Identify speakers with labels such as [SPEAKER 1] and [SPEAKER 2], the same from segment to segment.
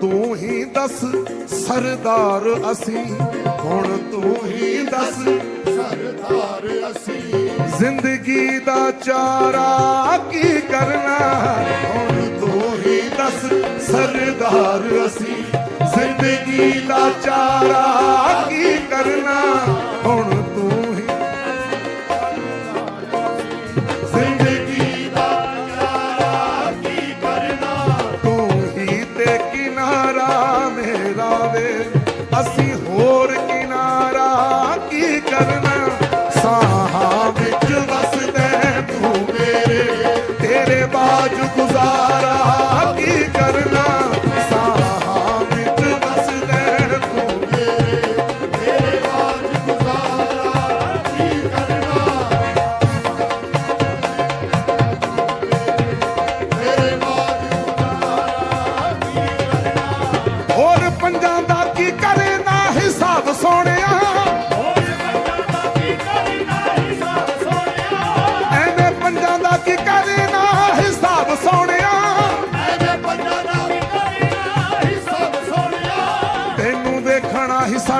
[SPEAKER 1] ਤੂੰ ਹੀ ਦੱਸ, ਸਰਦਾਰ ਅਸੀਂ। ਹੁਣ ਤੂੰ ਹੀ ਦੱਸ,
[SPEAKER 2] ਸਰਦਾਰ ਅਸੀਂ।
[SPEAKER 1] ਜ਼ਿੰਦਗੀ ਦਾ ਚਾਰਾ ਕੀ ਕਰਨਾ? ਹੁਣ ਤੂੰ ਹੀ ਦੱਸ, ਸਰਦਾਰ ਅਸੀਂ। ਜ਼ਿੰਦਗੀ ਦਾ ਚਾਰਾ ਕੀ ਕਰਨਾ? ਹੋਰ ਕਿਨਾਰਾ ਕੀ ਕਰਨਾ? ਸਾਹਾਂ ਵਿੱਚ ਵਸਦੇ ਤੂੰ ਮੇਰੇ ਤੇਰੇ ਬਾਜ ਗੁਜ਼ਾਰਾ ਕੀ ਕਰਨਾ?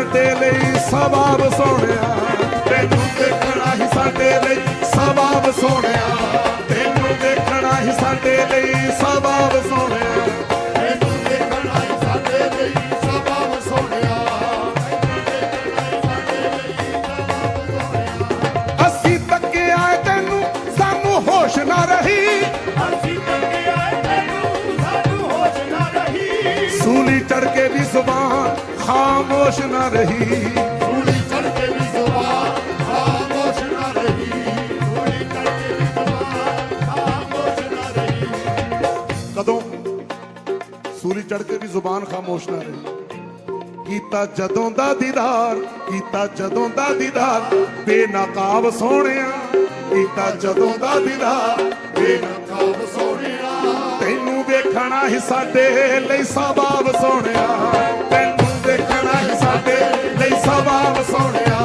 [SPEAKER 1] ਸਾਡੇ ਲਈ ਸਵਾਬ ਸੋਹਣਿਆ। ਤੈਨੂੰ ਵੇਖਣਾ ਹੀ ਸਾਡੇ ਲਈ ਸਵਾਬ ਸੋਹਣਿਆ। ਤੈਨੂੰ ਵੇਖਣਾ ਹੀ ਸਾਡੇ ਲਈ ਸਵਾਬ ਸੋਹਣਿਆ।
[SPEAKER 2] ਤੈਨੂੰ ਦੇਖਣਾ ਹੀ ਸਾਡੇ ਲਈ ਸਭਾ ਸੋਹਣਿਆ।
[SPEAKER 1] ਅਸੀਂ ਤੱਕਿਆ ਤੈਨੂੰ, ਸਾਨੂੰ ਹੋਸ਼ ਨਾ ਰਹੀ। ਖਾਮੋਸ਼ ਨਾ ਰਹੀ।
[SPEAKER 2] ਸੂਲੀ ਚੜ ਕੇ ਵੀ ਜ਼ੁਬਾਨ ਖਾਮੋਸ਼ ਨਾ ਰਹੀ। ਸੂਲੀ ਚੜ ਕੇ ਵੀ ਜ਼ੁਬਾਨ ਖਾਮੋਸ਼ ਨਾ ਰਹੀ।
[SPEAKER 1] ਕਦੋਂ ਸੂਲੀ ਚੜ ਕੇ ਵੀ ਜ਼ੁਬਾਨ ਖਾਮੋਸ਼ ਨਾ ਰਹੀ? ਕੀਤਾ ਜਦੋਂ ਦਾ ਦੀਦਾਰ ਕੀਤਾ ਜਦੋਂ ਦਾ ਦੀਦਾਰ। ਬੇਨਕਾਬ ਸੋਹਣਿਆ ਕੀਤਾ ਜਦੋਂ ਦਾ ਦੀਦਾਰ।
[SPEAKER 2] ਬੇਨਕਾਬ ਸੋਹਣਿਆ।
[SPEAKER 1] ਤੈਨੂੰ ਵੇਖਣਾ ਹੀ ਸਾਡੇ ਲਈ ਸਵਾਬ ਸੋਹਣਿਆ। ਸਾਡੇ ਲਈ ਸਵਾਬ ਸੋਹਣਿਆ।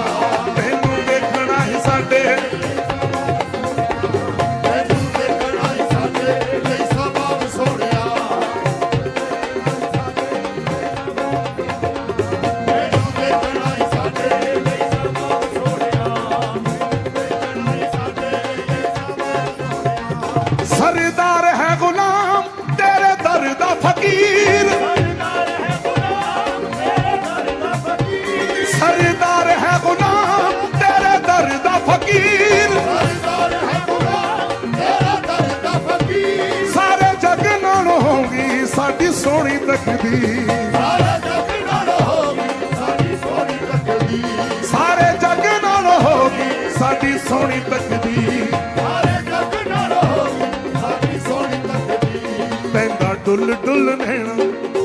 [SPEAKER 1] ਸੋਹਣੀ ਤਕਦੀਰ
[SPEAKER 2] ਸਾਰਾ ਜਗ ਨਾਲ ਹੋਗੀ ਸਾਡੀ ਸੋਹਣੀ ਤਕਦੀਰ
[SPEAKER 1] ਸਾਰੇ ਜਗ ਨਾਲ ਹੋਗੀ ਸਾਡੀ ਸੋਹਣੀ ਤਕਦੀਰ
[SPEAKER 2] ਸਾਰੇ ਜਗ ਨਾਲ ਹੋਗੀ ਸਾਡੀ ਸੋਹਣੀ ਤਕਦੀਰ
[SPEAKER 1] ਪੈਂਦਾ ਡੁੱਲ ਡੁੱਲ ਨੈਣਾ,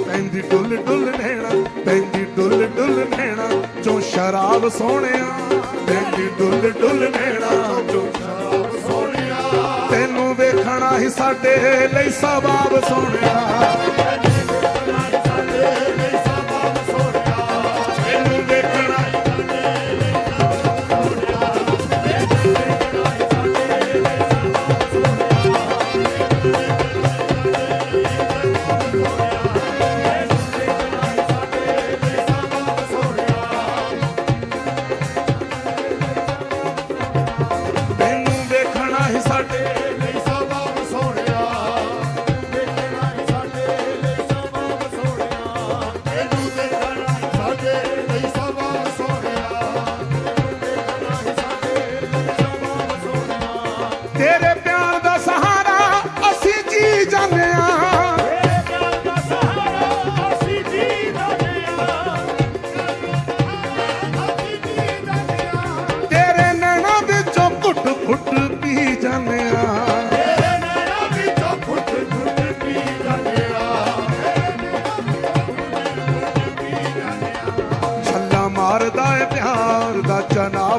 [SPEAKER 1] ਪੈਂਦੀ ਡੁੱਲ ਡੁੱਲ ਨੈਣਾ, ਪੈਂਦੀ ਡੁੱਲ ਡੁੱਲ ਨੈਣਾ, ਜੋ ਸ਼ਰਾਬ ਸੋਹਣਿਆ, ਪੈਂਦੀ ਡੁੱਲ ਡੁੱਲ ਨੈਣਾ, ਜੋ
[SPEAKER 2] ਸ਼ਰਾਬ ਸੋਹਣਿਆ।
[SPEAKER 1] ਤੈਨੂੰ ਵੇਖਣਾ ਹੀ ਸਾਡੇ ਲਈ ਸਵਾਬ ਸੋਹਣਿਆ।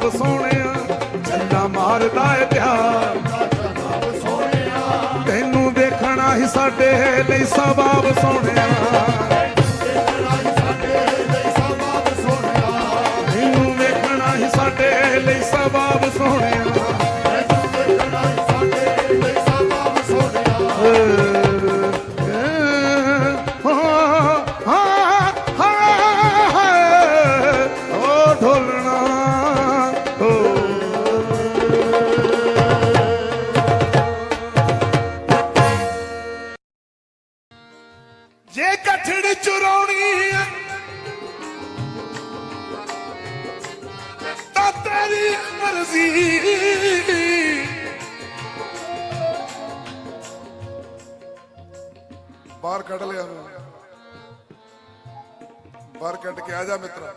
[SPEAKER 1] ਜਨਾਬ ਸੋਹਣਿਆ ਛੱਲਾ ਮਾਰਦਾ ਏ ਪਿਆਰ। ਤੈਨੂੰ ਦੇਖਣਾ ਹੀ ਸਾਡੇ ਲਈ ਸਵਾਬ ਸੋਹਣਿਆ। ਤੈਨੂੰ ਵੇਖਣਾ ਹੀ ਸਾਡੇ ਲਈ ਸਵਾਬ ਸੋਹਣਿਆ। ਮਰਜ਼ੀ
[SPEAKER 2] ਬਾਹਰ ਕੱਢ ਲਿਆ ਉਹਨੂੰ। ਬਾਹਰ ਕੱਢ ਕੇ ਆ ਜਾ ਮਿੱਤਰਾ।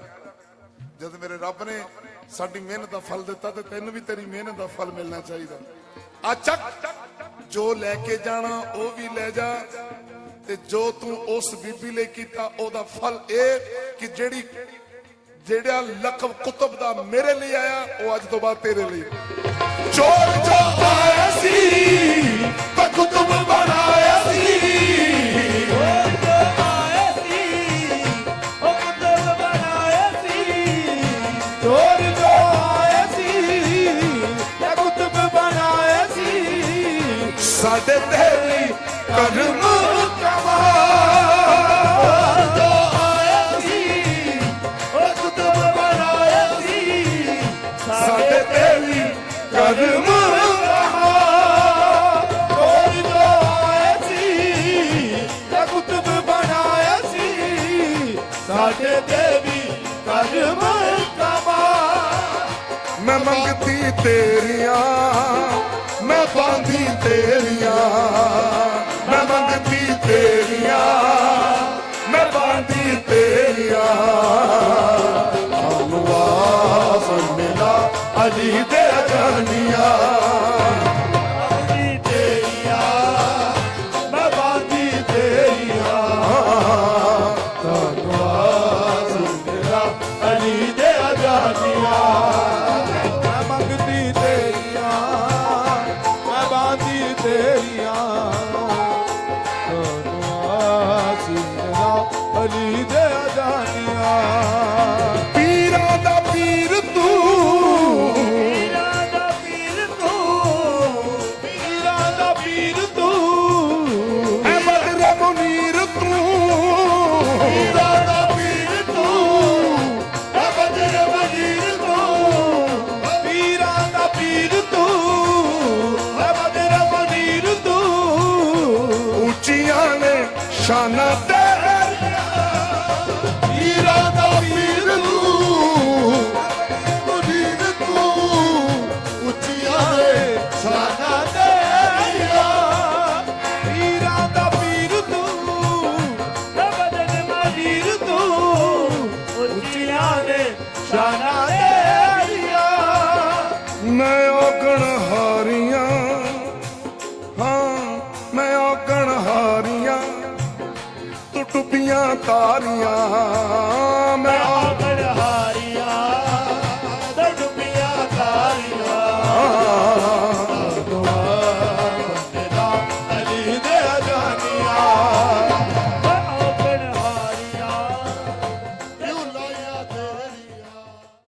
[SPEAKER 2] ਜਦ ਮੇਰੇ ਰੱਬ ਨੇ ਸਾਡੀ ਮਿਹਨਤ ਦਾ ਫਲ ਦਿੱਤਾ ਤੇ ਤੈਨੂੰ ਵੀ ਤੇਰੀ ਮਿਹਨਤ ਦਾ ਫਲ ਮਿਲਣਾ ਚਾਹੀਦਾ। ਆ ਚੱਕ। ਜੋ ਲੈ ਕੇ ਜਾਣਾ, ਉਹ ਵੀ ਲੈ ਜਾ। ਤੇ ਜੋ ਤੂੰ ਉਸ ਬੀਬੀ ਲਈ ਕੀਤਾ, ਉਹਦਾ ਫਲ ਇਹ ਕਿ ਜਿਹੜੀ ਜਿਹੜਾ ਲਕਬ ਕੁਤਬ ਦਾ ਮੇਰੇ ਲਈ ਆਇਆ, ਉਹ ਅੱਜ ਤੋਂ ਬਾਅਦ ਤੇਰੇ ਲਈ।
[SPEAKER 1] ਚੋਰ ਜੋ ਆਇਆ ਸੀ ਤਾਂ ਕੁਤਬ ਬਣਾਇਆ ਸੀ।
[SPEAKER 3] ਆਏ ਸੀ ਉਹ ਕੁਤਬ ਬਣਾਏ ਸੀ ਚੋਰ ਜੋ ਆਏ ਸੀ ਤੇ ਕੁਤਬ ਬਣਾਏ ਸੀ।
[SPEAKER 1] ਸਾਡੇ ਤੇਰੀ ਕਰਮ ਸਾਡੇ
[SPEAKER 3] ਤੇ ਵੀ ਕਰਮ ਕਮਾ
[SPEAKER 1] ਮੈਂ
[SPEAKER 3] ਮੰਗਦੀ ਤੇਰੀਆਂ ਮੈਂ ਪਾਉਂਦੀ ਤੇਰੀਆਂ।
[SPEAKER 1] ਤਾਰੀਆਂ